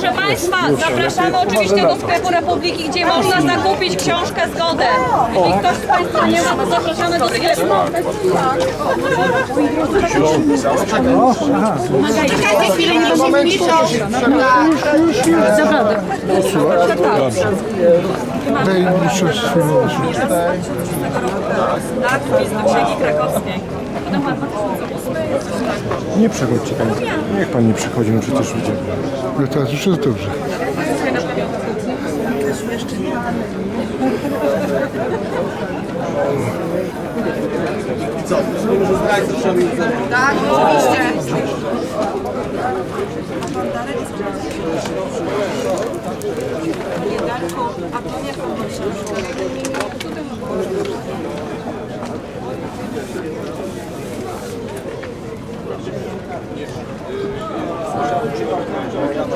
Proszę Państwa, zapraszamy oczywiście do sklepu Republiki, gdzie można zakupić książkę Zgodę. Jeśli ktoś z Państwa nie ma, to zapraszamy do sklepu. Czekajcie chwilę, niech się zbliżą. Daj mi. Tak, księgi krakowskiej. Potem pan 2008. Nie przechodźcie pani. Niech pan nie przychodzi, no przecież widzicie. No teraz już jest dobrze. Tak, oczywiście. A to nie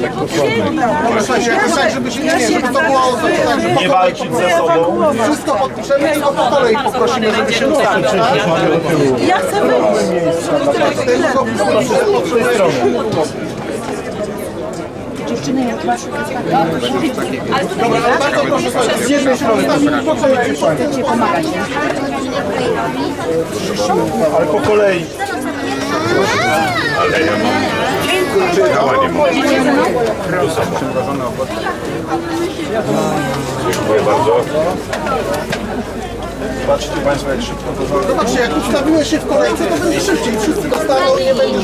jakoś tak, żeby się nie, nie, żeby to było tak, żeby Nie walczyć ze sobą. wszystko podpiszemy, tylko po kolei poprosimy, żeby się ustawić, tak? Ja chcę wyjść. Tylko potrzebujemy Bardzo proszę z jednej strony, po kolei Ale po kolei. Ale ja mam. Czekała nie mogę. Dziękuję bardzo. Zobaczcie Państwo jak szybko to Zobaczcie, jak ustawiłeś się w kolejce, to będzie szybciej. Wszyscy dostaną i nie będzie